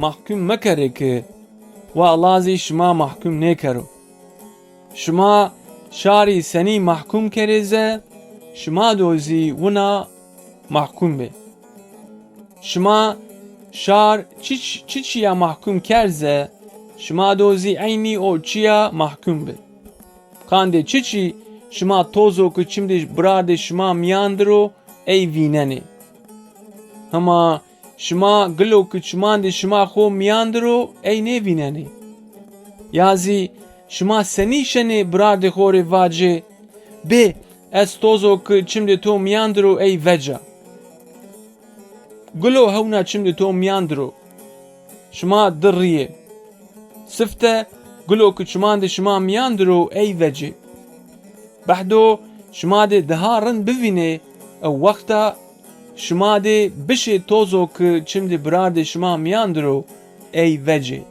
محکوم مکره که و الله زی شما محکوم نکرو شما شاری سنی محکوم کریزه شما دوزی ونا محکوم به شما شار چی چی چیا محکوم کرزه شما دوزی عینی او چیا محکوم به Kande çiçi şima tozo ku çimde brade şima miyandro ey vinene. Ama şima glo ku çimande şima xo miyandro ey ne vinene. Yazi şima seni şene brade xore vace be es tozo ku çimde to miyandro ey veca. Glo hevna çimde to miyandro. Şima dirriye. Sifte گلو که چمان ده شما میاندرو ای وجه بحدو شما ده دها رن ببینه او وقتا Şmadi bişi tozok çimdi brardi şma miandru ey veci.